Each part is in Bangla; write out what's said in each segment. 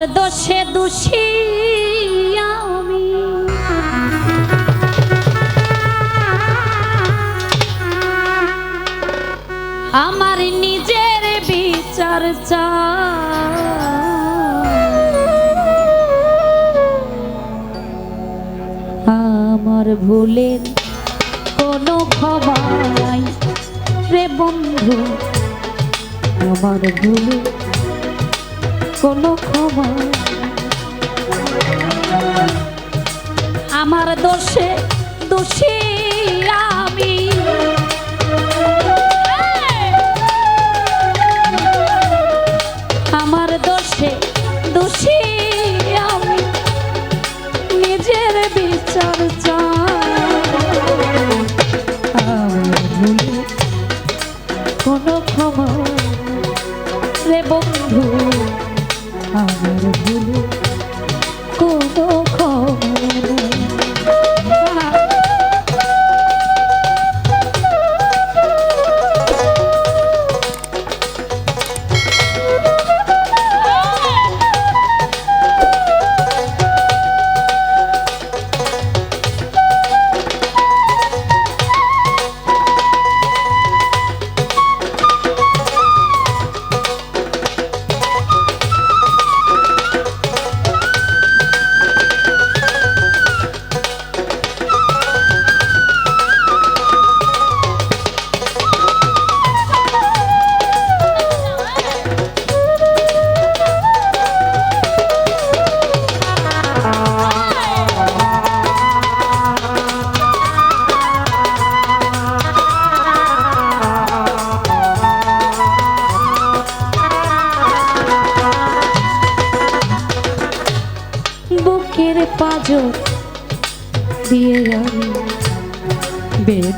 দোষে দোষী আমি। আমার নিজের বিচার আমার ভুলের কোনো খবর নাই রে বন্ধু, আমার ভুলের কোনো ক্ষমা। আমার দোষে দোষী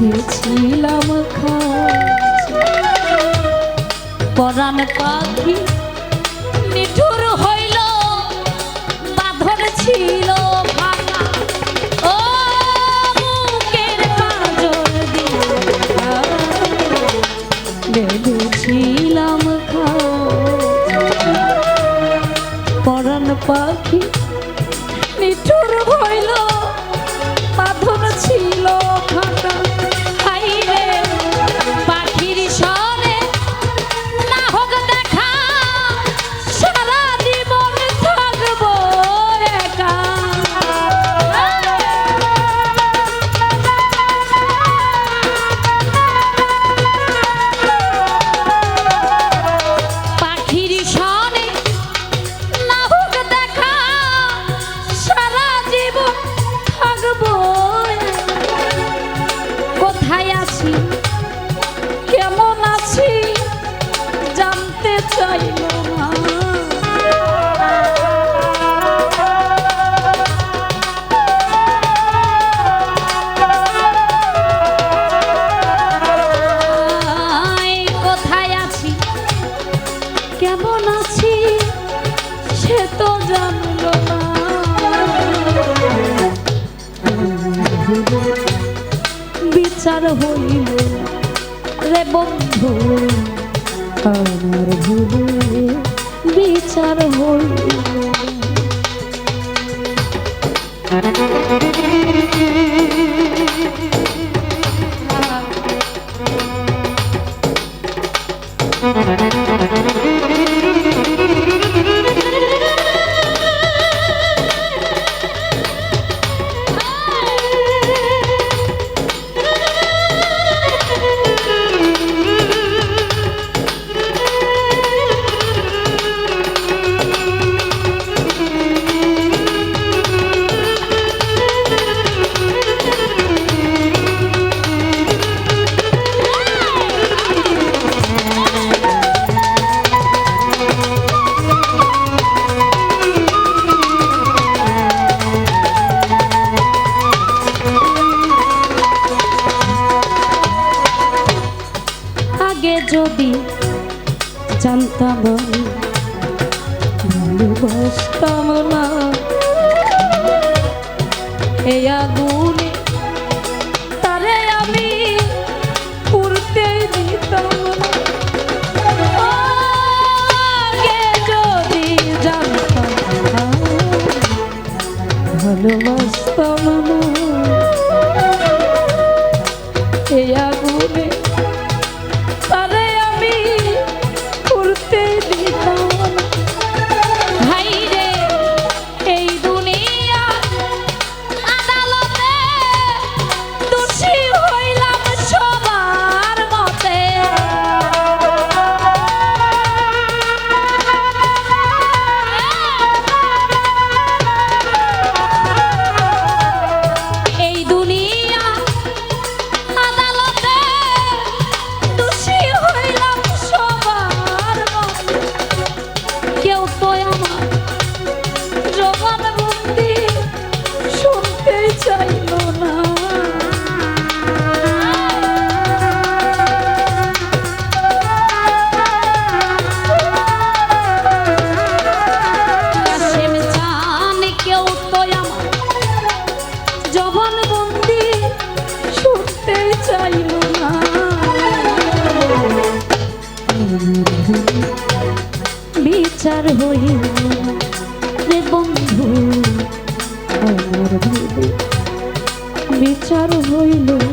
বেঁধেছিলাম পাখি বন্ধু আমার ভুলে বিচার হল Thank you. এই আগুন deixar o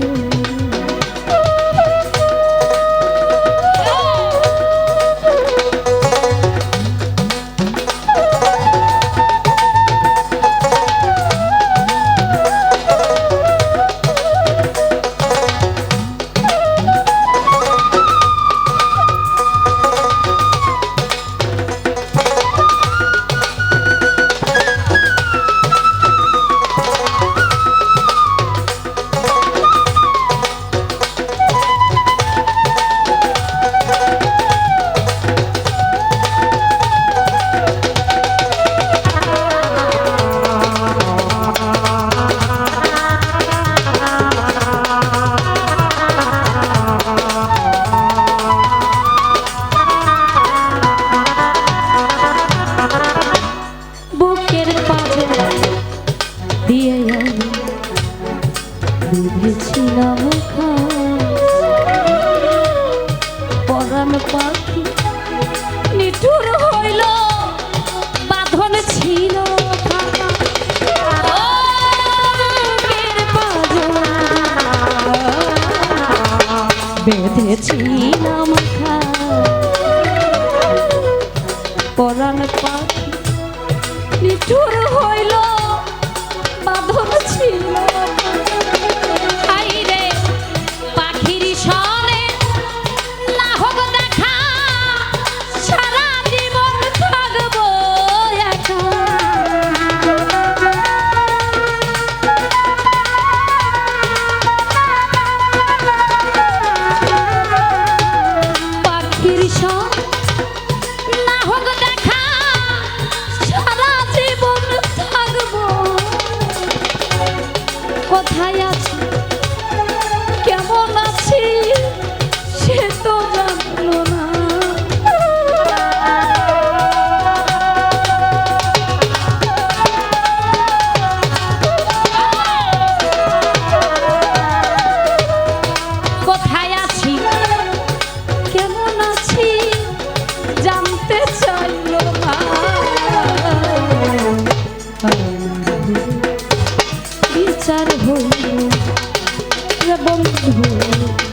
বেঁধেছিলাম খা পরাণ পাখি নিঠুর বন্ধু।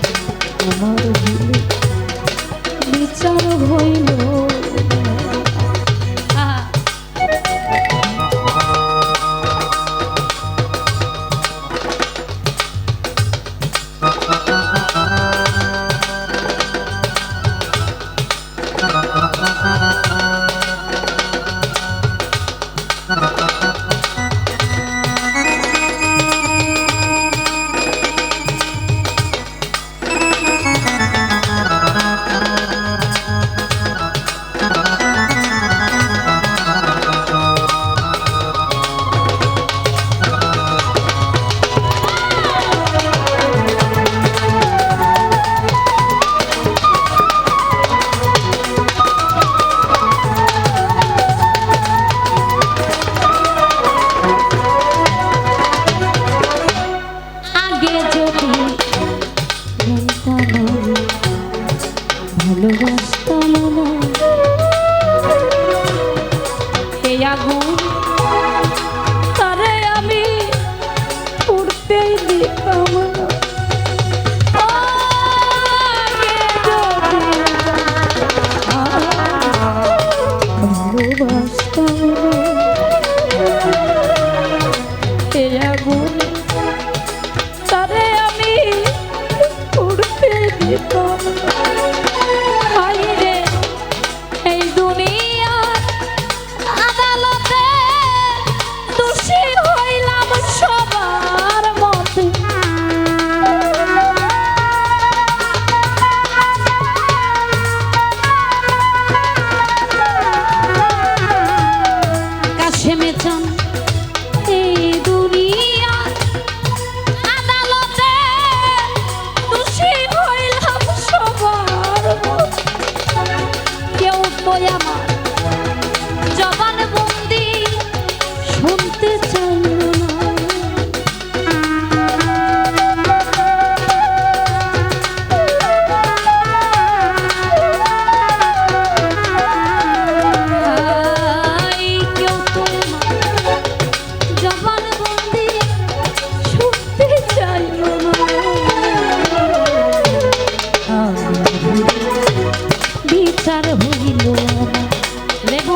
তার ভুলিল লেবু